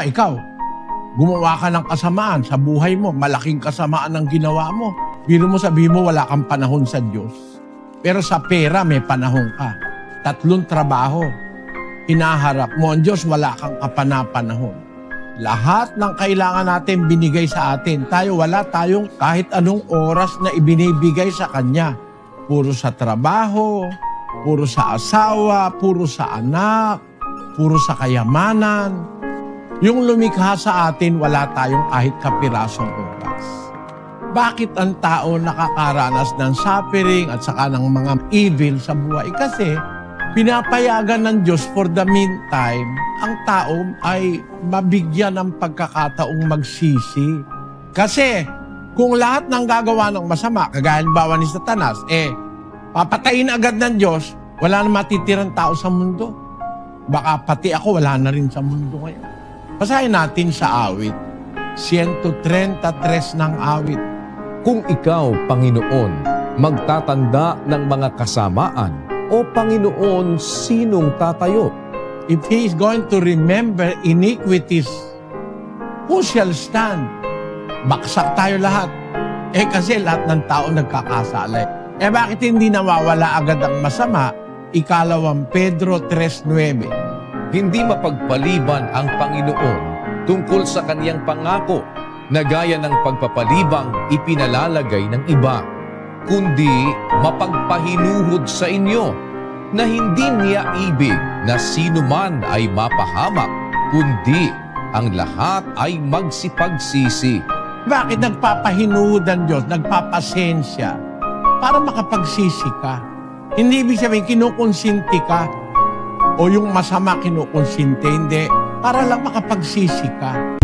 Halimbawa, ikaw, gumawa ka ng kasamaan sa buhay mo, malaking kasamaan ang ginawa mo. Biro mo sabihin mo wala kang panahon sa Diyos. Pero sa pera may panahon ka. Tatlong trabaho. Hinaharap mo ang Diyos, wala kang kapanapanahon. Lahat ng kailangan natin binigay sa atin. Tayo wala tayong kahit anong oras na ibinibigay sa Kanya. Puro sa trabaho, puro sa asawa, puro sa anak, puro sa kayamanan. Yung lumikha sa atin, wala tayong kahit kapirasong oras. Bakit ang tao nakakaranas ng suffering at saka ng mga evil sa buhay? Kasi pinapayagan ng Diyos for the meantime, ang tao ay mabigyan ng pagkakataong magsisi. Kasi kung lahat ng gagawa ng masama, kagaya halimbawa ni Satanas, eh, papatayin agad ng Diyos, wala na matitirang tao sa mundo. Baka pati ako wala na rin sa mundo ngayon. Basahin natin sa awit. 133 ng awit. Kung ikaw, Panginoon, magtatanda ng mga kasamaan, o Panginoon, sinong tatayo? If he is going to remember iniquities, who shall stand? Baksak tayo lahat. Eh kasi lahat ng tao nagkakasala. Eh bakit hindi nawawala agad ang masama? Ikalawang Pedro 3.9 Hindi mapagpaliban ang Panginoon tungkol sa kaniyang pangako na gaya ng pagpapalibang ipinalalagay ng iba, kundi mapagpahinuhod sa inyo na hindi niya ibig na sino man ay mapahamak, kundi ang lahat ay magsipagsisi. Bakit nagpapahinuhod ang Diyos, nagpapasensya? Para makapagsisi ka. Hindi ibig sabihin kinukonsinti ka o yung masama kinukonsinti, hindi. Para lang makapagsisi ka.